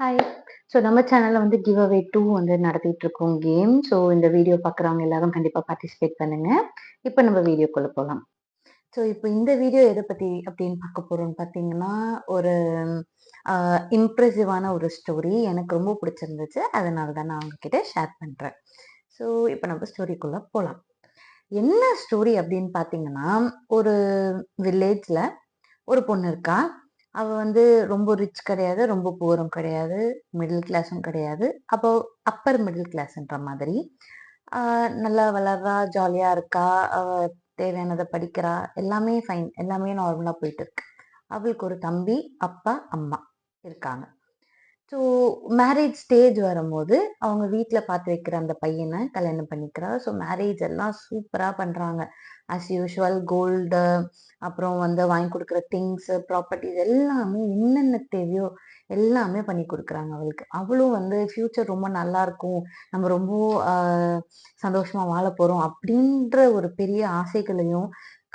Hi. So நம்ம சேனலில் வந்து கிவ் அவே டூ வந்து நடத்திட்டு இருக்கோம் கேம். ஸோ இந்த வீடியோ பார்க்குறவங்க எல்லாரும் கண்டிப்பாக பார்ட்டிசிபேட் பண்ணுங்க. இப்போ நம்ம வீடியோக்குள்ளே போகலாம் ஸோ இப்போ இந்த வீடியோ எதை பற்றி அப்படின்னு பார்க்க போகிறோம்னு பார்த்தீங்கன்னா, ஒரு இம்ப்ரெசிவான ஒரு ஸ்டோரி. எனக்கு ரொம்ப பிடிச்சிருந்துச்சு. அதனால தான் நான் உங்ககிட்ட ஷேர் பண்ணுறேன் ஸோ இப்போ நம்ம ஸ்டோரிக்குள்ளே போகலாம் என்ன ஸ்டோரி அப்படின்னு பார்த்தீங்கன்னா, ஒரு வில்லேஜில் ஒரு பொண்ணு இருக்கா. அவ வந்து ரொம்ப ரிச் கிடையாது, ரொம்ப புவரும் கிடையாது, மிடில் கிளாஸும் கிடையாது. அப்போ அப்பர் மிடில் கிளாஸ்ன்ற மாதிரி. நல்லா வளர்றா, ஜாலியா இருக்கா, அவ தேவையானதை படிக்கிறா, எல்லாமே ஃபைன். எல்லாமே நார்மலா போயிட்டு இருக்கு. அவளுக்கு ஒரு தம்பி, அப்பா, அம்மா இருக்காங்க. ஸோ மேரேஜ் ஸ்டேஜ் வரும்போது, அவங்க வீட்டில் பார்த்து வைக்கிற அந்த பையனை கல்யாணம் பண்ணிக்கிறா. ஸோ மேரேஜ் எல்லாம் சூப்பராக பண்ணுறாங்க ஆஸ் யூஷுவல் கோல்டு, அப்புறம் வந்து வாங்கி கொடுக்குற திங்ஸு, ப்ராப்பர்ட்டிஸ் எல்லாமே என்னென்ன தேவையோ எல்லாமே பண்ணி கொடுக்குறாங்க அவளுக்கு. அவளும் வந்து ஃப்யூச்சர் ரொம்ப நல்லாருக்கும். நம்ம ரொம்ப சந்தோஷமாக வாழ போகிறோம் அப்படின்ற ஒரு பெரிய ஆசைகளையும்,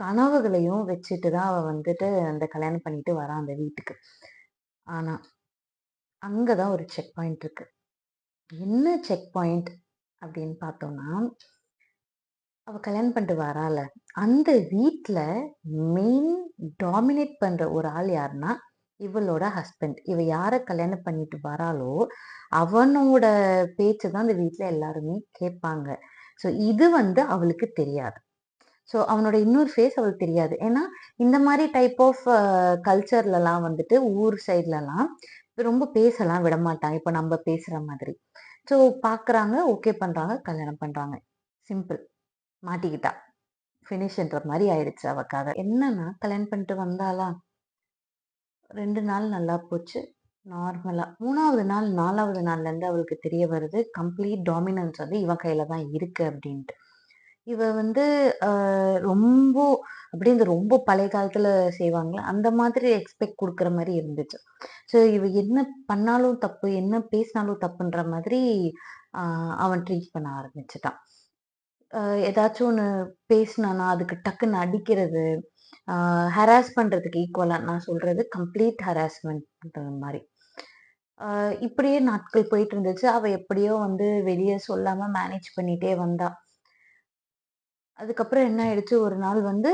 கனவுகளையும் வச்சுட்டு தான் அவள் வந்துட்டு அந்த கல்யாணம் பண்ணிட்டு வரா அந்த வீட்டுக்கு. ஆனால் அங்கே தான் ஒரு செக் பாயிண்ட் இருக்கு. என்ன செக் பாயிண்ட் அப்படின்னு பார்த்தோம்னா, அவ கல்யாணம் பண்ணிட்டு வரால, அந்த வீட்டில் மெயின் டாமினேட் பண்ணுற ஒரு ஆள் யாருன்னா, இவளோட ஹஸ்பண்ட். இவ யாரை கல்யாணம் பண்ணிட்டு வராளோ, அவனோட பேச்சு தான் அந்த வீட்டில் எல்லாருமே கேட்பாங்க. ஸோ இது வந்து அவளுக்கு தெரியாது. ஸோ அவனோட இன்னொரு ஃபேஸ் அவளுக்கு தெரியாது. ஏன்னா, இந்த மாதிரி டைப் ஆஃப் கல்ச்சர்லலாம் வந்துட்டு ஊர் சைட்லலாம் ரொம்ப பேசலாம் விடமாட்டான் இப்போ நம்ம பேசுகிற மாதிரி. ஸோ பார்க்குறாங்க, ஓகே பண்ணுறாங்க கல்யாணம் பண்ணுறாங்க சிம்பிள். மாட்டிக்கிட்டா. ஃபினிஷ்ன்ற மாதிரி ஆயிடுச்சு அவக்காக என்னன்னா, கல்யாணம் பண்ணிட்டு வந்தாலாம் ரெண்டு நாள் நல்லா போச்சு. நார்மலாக மூணாவது நாள், நாலாவது நாள்லேருந்து அவளுக்கு தெரிய வருது, கம்ப்ளீட் டாமினன்ஸ் வந்து இவன் கையில் தான் இருக்குது அப்படின்ட்டு. இவ வந்து ரொம்ப அப்படியே இந்த ரொம்ப பழைய காலத்துல செய்வாங்களே அந்த மாதிரி எக்ஸ்பெக்ட் கொடுக்குற மாதிரி இருந்துச்சு. ஸோ இவ என்ன பண்ணாலும் தப்பு, என்ன பேசினாலும் தப்புன்ற மாதிரி அவன் ட்ரீட் பண்ண ஆரம்பிச்சிட்டான் ஏதாச்சும் ஒன்று பேசினானா, அதுக்கு டக்குன்னு அடிக்கிறது, ஹராஸ் பண்ணுறதுக்கு ஈக்குவலாக நான் சொல்றது கம்ப்ளீட் ஹராஸ்மெண்ட்ன்ற மாதிரி இப்படியே நாட்கள் போயிட்டு இருந்துச்சு. அவள் எப்படியோ வந்து வெளியே சொல்லாமல் மேனேஜ் பண்ணிட்டே வந்தாள் அதுக்கப்புறம் என்ன ஆயிடுச்சு, ஒரு நாள் வந்து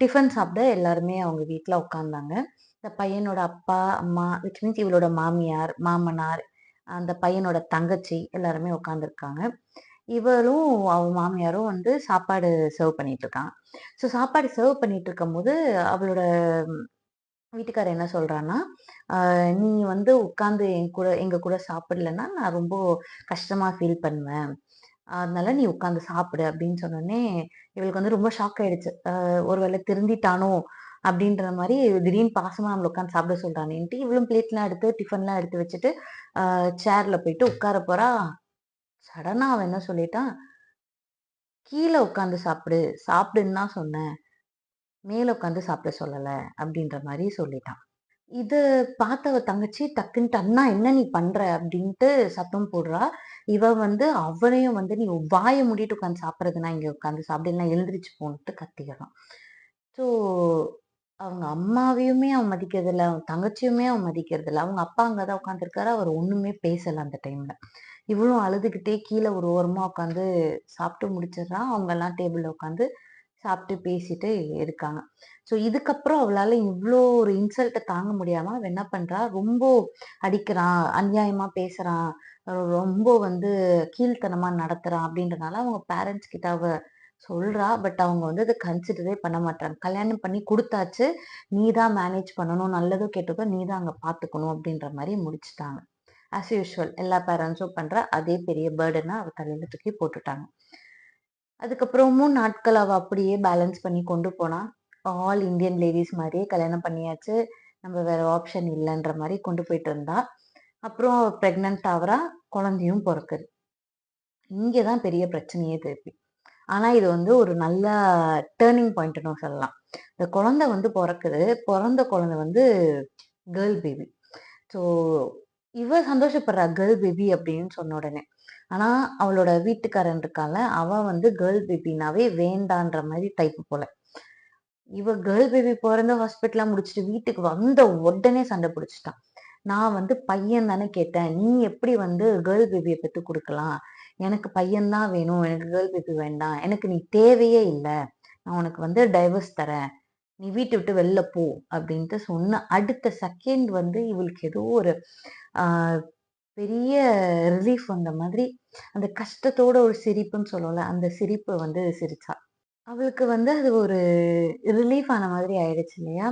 டிஃபன் சாப்பிட எல்லாருமே அவங்க வீட்ல உட்கார்ந்தாங்க. இந்த பையனோட அப்பா, அம்மா விச் மீன்ஸ் இவளோட மாமியார், மாமனார், அந்த பையனோட தங்கச்சி எல்லாருமே உட்கார்ந்துருக்காங்க. இவளும் அவ மாமியாரும் வந்து சாப்பாடு சர்வ் பண்ணிட்டு இருக்காங்க. ஸோ சாப்பாடு சர்வ் பண்ணிட்டு இருக்கும்போது, அவளோட வீட்டுக்காரர் என்ன சொல்றான்னா, "அ நீ வந்து உட்கார்ந்து என் கூட எங்க கூட சாப்பிடலன்னா, நான் ரொம்ப கஷ்டமா ஃபீல் பண்ணுவேன். அதனால நீ உட்காந்து சாப்பிடு" அப்படின்னு சொன்னோடனே இவளுக்கு வந்து ரொம்ப ஷாக் ஆயிடுச்சு. ஒருவேளை திருந்திட்டானோ அப்படின்ற மாதிரி திடீர்னு பாசமா நம்மளை உட்காந்து சாப்பிட சொல்றானேன்ட்டு, இவளும் பிளேட்லாம் எடுத்து, டிஃபன்லாம் எடுத்து வச்சுட்டு, சேரில் சேர்ல போயிட்டு உட்கார போறா. சடனா அவன் என்ன சொல்லிட்டான், கீழே உட்காந்து சாப்பிடு. சாப்பிடுன்னு தான் சொன்னேன். மேலே உட்காந்து சாப்பிட சொல்லலை அப்படின்ற மாதிரி சொல்லிட்டான். இது பார்த்த தங்கச்சி டக்குன்ட்டு, "அண்ணா என்ன நீ பண்ற?" அப்படின்ட்டு சத்தம் போடுறா. இவ வந்து அவனையும் வந்து, "நீ வாய மூடிட்டு உட்காந்து சாப்பிடுறதுன்னா இங்கே உட்காந்து சாப்பிடலாம் எழுந்திரிச்சு போன்ட்டு" கத்திக்கிறான். ஸோ அவங்க அம்மாவையுமே அவன் மதிக்கிறதில்ல, அவன் தங்கச்சியுமே அவன் மதிக்கிறதில்ல. அவங்க அப்பா அங்கே தான் உட்காந்துருக்காரு அவர் ஒன்றுமே பேசலை அந்த டைமில் இவளும் அழுதுகிட்டே கீழே ஒரு ஓரமாக உட்காந்து சாப்பிட்டு முடிச்சிடுறான் அவங்கெல்லாம் டேபிளில் உட்காந்து சாப்பிட்டு பேசிட்டு இருக்காங்க. ஸோ இதுக்கப்புறம் அவளால் இவ்வளோ ஒரு இன்சல்ட்டை தாங்க முடியாமல் அவள் என்ன பண்ணுறா ரொம்ப அடிக்கிறான், அநியாயமாக பேசுகிறான் ரொம்ப வந்து கீழ்த்தனமாக நடத்துகிறான் அப்படின்றனால அவங்க பேரண்ட்ஸ் கிட்ட அவ சொல்கிறா பட் அவங்க வந்து அதை கன்சிடரே பண்ண மாட்டாங்க கல்யாணம் பண்ணி கொடுத்தாச்சு நீ தான் மேனேஜ் பண்ணணும். நல்லதோ கெட்டதோ நீ தான் அங்கே பார்த்துக்கணும் அப்படின்ற மாதிரி முடிச்சுட்டாங்க. ஆஸ் யூஷுவல் எல்லா பேரண்ட்ஸும் பண்ணுற அதே பெரிய பேர்டனை அவள் தலையில தூக்கி போட்டுட்டாங்க. அதுக்கப்புறமும் நாட்கள் அவள் அப்படியே பேலன்ஸ் பண்ணி கொண்டு போனான் ஆல் இந்தியன் லேடிஸ் மாதிரியே கல்யாணம் பண்ணியாச்சு. நம்ம வேற ஆப்ஷன் இல்லைன்ற மாதிரி கொண்டு போயிட்டு இருந்தா. அப்புறம் அவள் ப்ரெக்னென்ட் ஆகிறா குழந்தையும் பிறக்குது இங்கே தான் பெரிய பிரச்சனையே திருப்பி. ஆனால் இது வந்து ஒரு நல்ல டேர்னிங் பாயிண்ட்னு சொல்லலாம். இந்த குழந்தை வந்து பிறக்குது பிறந்த குழந்தை வந்து கேர்ள் பேபி. ஸோ இவ சந்தோஷப்படுறா கேர்ள் பேபி அப்படின்னு சொன்ன உடனே. ஆனா அவளோட வீட்டுக்காரன் இருக்கால அவ வந்து கேர்ள் பேபினாவே வேண்டான்ற மாதிரி டைப் போல. இவ கேர்ள் பேபி பிறந்த ஹாஸ்பிட்டல்லாம் முடிச்சுட்டு வீட்டுக்கு வந்த உடனே சண்டை பிடிச்சிட்டான் நான் வந்து பையன் தானே கேட்டேன் நீ எப்படி வந்து கேர்ள் பேபியை பெற்று கொடுக்கலாம் எனக்கு பையன்தான் வேணும் எனக்கு கேர்ள் பேபி வேண்டாம் எனக்கு நீ தேவையே இல்லை நான் உனக்கு வந்து டைவர்ஸ் தரேன் நீ வீட்டை விட்டு வெளில போ அப்படின்ட்டு சொன்ன அடுத்த செகண்ட் வந்து இவளுக்கு ஏதோ ஒரு பெரிய ரிலீஃப் வந்த மாதிரி அந்த கஷ்டத்தோட ஒரு சிரிப்புன்னு சொல்லல அந்த சிரிப்பை வந்து சிரிச்சா. அவளுக்கு வந்து அது ஒரு ரிலீஃப் ஆன மாதிரி ஆயிடுச்சு இல்லையா?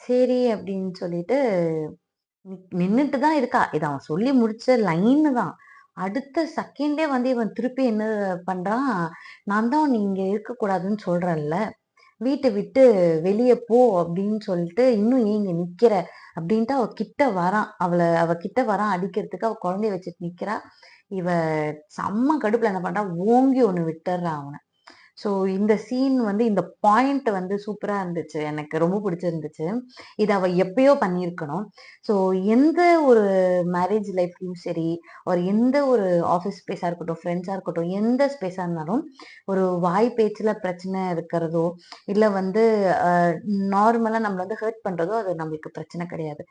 சரி அப்படின்னு சொல்லிட்டு நின்றுட்டு தான் இருக்கா. இது அவன் சொல்லி முடிச்ச லைன்னு தான். அடுத்த செகண்டே வந்து இவன் திருப்பி என்ன பண்றான்? நான் தான் நீங்க இருக்கக்கூடாதுன்னு சொல்றேன்ல. வீட்டை விட்டு வெளியே போ அப்படின்னு சொல்லிட்டு இன்னும் ஏங்க நிக்கிற? அப்படின்ட்டு அவ கிட்ட வரான். அவளை அவ கிட்ட வரான். அடிக்கிறதுக்கு அவ குழந்தைய வச்சுட்டு நிக்கிறா. இவ செம்ம கடுப்புல என்ன பண்றா? ஓங்கி ஒன்று விட்டுறா அவனை. ஸோ இந்த சீன் வந்து இந்த பாயிண்ட் வந்து சூப்பராக இருந்துச்சு. எனக்கு ரொம்ப பிடிச்சிருந்துச்சு. இது அவள் எப்பயோ பண்ணியிருக்கணும். ஸோ எந்த ஒரு மேரேஜ் லைஃப்லையும் சரி ஒரு எந்த ஒரு ஆஃபீஸ் ஸ்பேஸாக இருக்கட்டும் ஃப்ரெண்ட்ஸாக இருக்கட்டும் எந்த ஸ்பேஸாக இருந்தாலும் ஒரு வாய் பேச்சில் பிரச்சனை இருக்கிறதோ இல்லை வந்து நார்மலாக நம்மளை வந்து ஹர்ட் பண்ணுறதோ அது நம்மளுக்கு பிரச்சனை கிடையாது.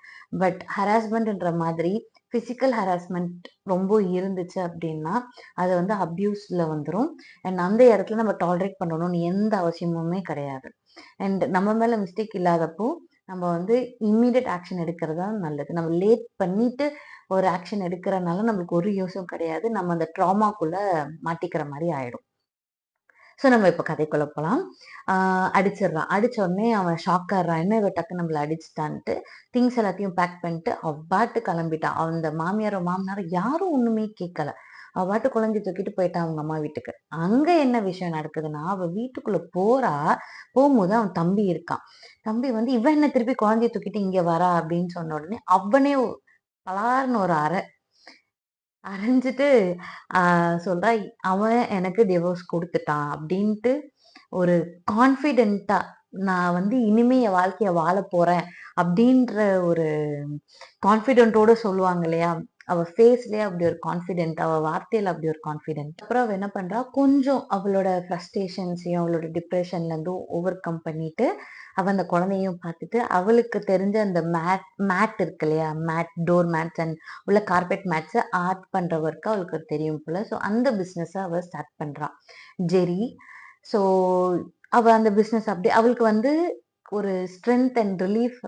பட் ஹராஸ்மெண்ட்ன்ற மாதிரி ஃபிசிக்கல் ஹராஸ்மெண்ட் ரொம்ப இருந்துச்சு அப்படின்னா அது வந்து அப்யூஸில் வந்துடும் அண்ட் அந்த இடத்துல நம்ம டாலரேட் பண்ணணும்னு எந்த அவசியமுமே கிடையாது. அண்ட் நம்ம மேலே மிஸ்டேக் இல்லாதப்போ நம்ம வந்து இம்மீடியட் ஆக்ஷன் எடுக்கிறது தான் நல்லது. நம்ம லேட் பண்ணிட்டு ஒரு ஆக்ஷன் எடுக்கிறனால நம்மளுக்கு ஒரு யூஸும் கிடையாது. நம்ம அந்த ட்ராமாக்குள்ளே மாட்டிக்கிற மாதிரி ஆயிடும். ஸோ நம்ம இப்போ கதைக்குள்ள போகலாம் அடிச்சிடுறான். அடிச்ச உடனே அவன் ஷாக் ஆடுறான் என்ன இவ டக்கு நம்மளை அடிச்சிட்டான்ட்டு திங்ஸ் எல்லாத்தையும் பேக் பண்ணிட்டு அவ்வாட்டு கிளம்பிட்டான். அந்த மாமியாரோ மாமனாரோ யாரும் ஒன்றுமே கேட்கல அவ்வாட்டு குழந்தை தூக்கிட்டு போயிட்டான் அவங்க அம்மா வீட்டுக்கு. அங்கே என்ன விஷயம் நடக்குதுன்னா அவள் வீட்டுக்குள்ளே போறா. போகும்போது அவன் தம்பி இருக்கான். தம்பி வந்து இவன் என்ன திருப்பி குழந்தைய தூக்கிட்டு இங்கே வரா அப்படின்னு சொன்ன உடனே அவனே பலார்னு ஒரு அறை அரைஞ்சிட்டு சொல்கிறா சொல்றா அவன் எனக்கு டிவோர்ஸ் கொடுத்துட்டான் அப்படின்ட்டு ஒரு கான்ஃபிடென்ட்டாக நான் வந்து இனிமே என் வாழ்க்கையை வாழ போறேன் அப்படின்ற ஒரு கான்ஃபிடென்ட்டோட சொல்லுவாங்க இல்லையா? அவ ஃபேஸ்லயே அப்படி ஒரு கான்ஃபிடென்ட் அவ வார்த்தையில அப்படி ஒரு கான்ஃபிடென்ட் அப்புறம் அவ என்ன பண்றா? கொஞ்சம் அவளோட ஃப்ரஸ்ட்ரேஷன்ஸையும் அவளோட டிப்ரெஷன்ல இருந்தும் ஓவர் கம் பண்ணிட்டு அவ அந்த குழந்தையும் பார்த்துட்டு அவளுக்கு தெரிஞ்ச அந்த மேட் மேட் இருக்கு இல்லையா? மேட் டோர் மேட்ஸ் அண்ட் உள்ள கார்பெட் மேட்ஸை ஆர்ட் பண்ற ஒர்க்கு அவளுக்கு தெரியும் போல. ஸோ அந்த பிஸ்னஸை அவள் ஸ்டார்ட் பண்றான் ஜெரி ஸோ அவ அந்த பிஸ்னஸ் அப்படி அவளுக்கு வந்து ஒரு ஸ்ட்ரென்த் அண்ட் ரிலீஃப்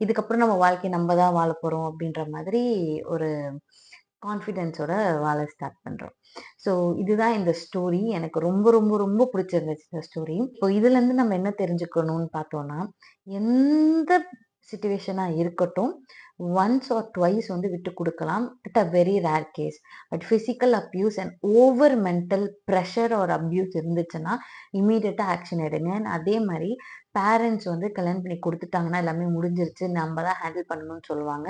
இதுக்கப்புறம் நம்ம வாழ்க்கை நம்ம தான் வாழ போகிறோம் அப்படின்ற மாதிரி ஒரு கான்ஃபிடென்ஸோட வாழ ஸ்டார்ட் பண்ணுறோம் ஸோ இதுதான் இந்த ஸ்டோரி எனக்கு ரொம்ப ரொம்ப ரொம்ப பிடிச்சிருந்துச்சு இந்த ஸ்டோரி இப்போ இதுலேருந்து நம்ம என்ன தெரிஞ்சுக்கணும்னு பார்த்தோம்னா எந்த சுச்சுவேஷனாக இருக்கட்டும் ஒன்ஸ் ஆர் ட்வைஸ் வந்து விட்டு கொடுக்கலாம். It a very rare case but physical abuse and over mental pressure or abuse இருந்துச்சுன்னா இமீடியட்டாக ஆக்ஷன் எடுங்க. அண்ட் அதே மாதிரி பேரண்ட்ஸ் வந்து கல்யாணம் பண்ணி கொடுத்துட்டாங்கன்னா எல்லாமே முடிஞ்சிருச்சு. நம்ம தான் ஹேண்டில் பண்ணணும்னு சொல்லுவாங்க.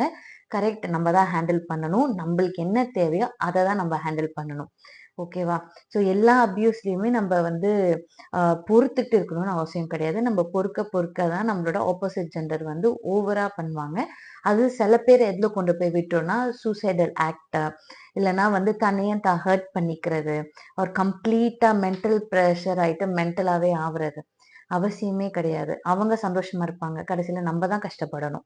கரெக்ட் நம்ம தான் ஹேண்டில் பண்ணணும். நம்மளுக்கு என்ன தேவையோ அதை தான் நம்ம ஹேண்டில் பண்ணணும். ஓகேவா ஸோ எல்லா அப்யூஸ்லையுமே நம்ம வந்து பொறுத்துட்டு இருக்கணும்னு அவசியம் கிடையாது. நம்ம பொறுக்க பொறுக்க தான் நம்மளோட ஆப்போசிட் ஜெண்டர் வந்து ஓவராக பண்ணுவாங்க. அது சில பேர் எதில் கொண்டு போய் விட்டோம்னா சூசைடல் ஆக்ட் இல்லைன்னா வந்து தன்னையும் தான் ஹர்ட் பண்ணிக்கிறது ஒரு கம்ப்ளீட்டாக மென்டல் ப்ரெஷர் ஆகிட்டு மென்டலாகவே ஆகுறது. அவசியமே கிடையாது. அவங்க சந்தோஷமாக இருப்பாங்க. கடைசியில் நம்ம தான் கஷ்டப்படணும்.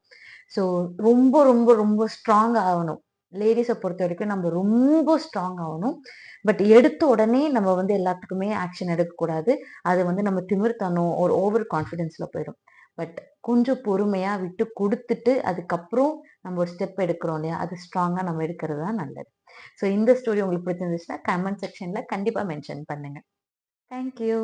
ஸோ ரொம்ப ரொம்ப ரொம்ப ஸ்ட்ராங் ஆகணும். லேடிஸை பொறுத்த வரைக்கும் நம்ம ரொம்ப ஸ்ட்ராங் ஆகணும். பட் எடுத்த உடனே நம்ம வந்து எல்லாத்துக்குமே ஆக்ஷன் எடுக்கக்கூடாது. அது வந்து நம்ம திமிர்த்தனம் ஒரு ஓவர் கான்ஃபிடென்ஸில் போயிடும் பட் கொஞ்சம் பொறுமையாக விட்டு கொடுத்துட்டு அதுக்கப்புறம் நம்ம ஒரு ஸ்டெப் எடுக்கிறோம் இல்லையா? அது ஸ்ட்ராங்காக நம்ம எடுக்கிறது தான் நல்லது. ஸோ இந்த ஸ்டோரி உங்களுக்கு பிடிச்சிருந்துச்சுன்னா கமெண்ட் செக்ஷனில் கண்டிப்பாக மென்ஷன் பண்ணுங்கள் தேங்க்யூ